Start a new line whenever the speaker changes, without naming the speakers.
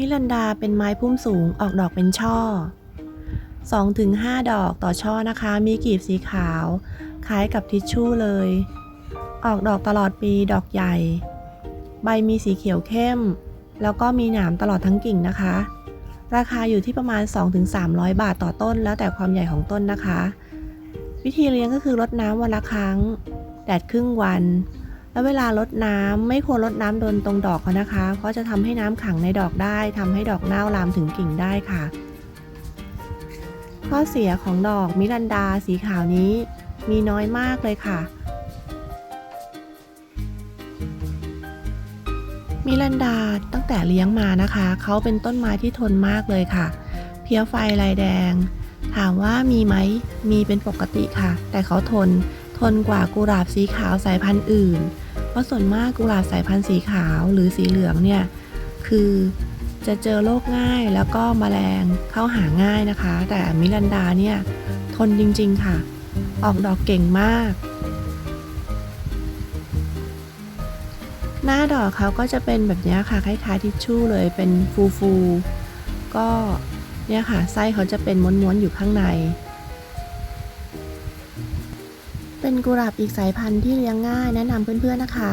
มิลันดาเป็นไม้พุ่มสูงออกดอกเป็นช่อ 2-5 ดอกต่อช่อนะคะ มีกลีบสีขาว คล้ายกับทิชชู่เลย ออกดอกตลอดปีดอกใหญ่ ใบมีสีเขียวเข้ม แล้วก็มีหนามตลอดทั้งกิ่งนะคะ ราคาอยู่ที่ประมาณ 2-300 บาทต่อต้น แล้วแต่ความใหญ่ของต้นนะคะ วิธีเลี้ยงก็คือรดน้ำวันละครั้ง แดดครึ่งวัน แล้วเวลารดน้ำไม่ควรรดน้ำโดนตรงดอกเขานะคะ เพราะจะทำให้น้ำขังในดอกได้ทำให้ดอกเน่าลามถึงกิ่งได้ค่ะ ข้อเสียของดอกมิรันดาสีขาวนี้ มีน้อยมากเลยค่ะ มิรันดาตั้งแต่เลี้ยงมานะคะ เขาเป็นต้นไม้ที่ทนมากเลยค่ะ เพี้ยไฟลายแดง ถามว่ามีไหมมีเป็นปกติค่ะ แต่เขาทน ทนกว่ากุหลาบสีขาวสายพันธุ์อื่น เพราะส่วนมากกุหลาบสายพันธุ์สีขาวหรือสีเหลืองเนี่ย คือจะเจอโรคง่ายแล้วก็แมลงเข้าหาง่ายนะคะ แต่มิรันดาเนี่ย ทนจริง ๆ ค่ะ ออกดอกเก่งมาก หน้าดอกเขาก็จะเป็นแบบนี้ค่ะคล้ายๆทิชชู่เลยเป็นฟูๆก็เนี่ยค่ะไส้เขาจะเป็นม้วนๆอยู่ข้างใน เป็นกุหลาบอีกสายพันธุ์ที่เลี้ยงง่ายแนะนำเพื่อนๆนะคะ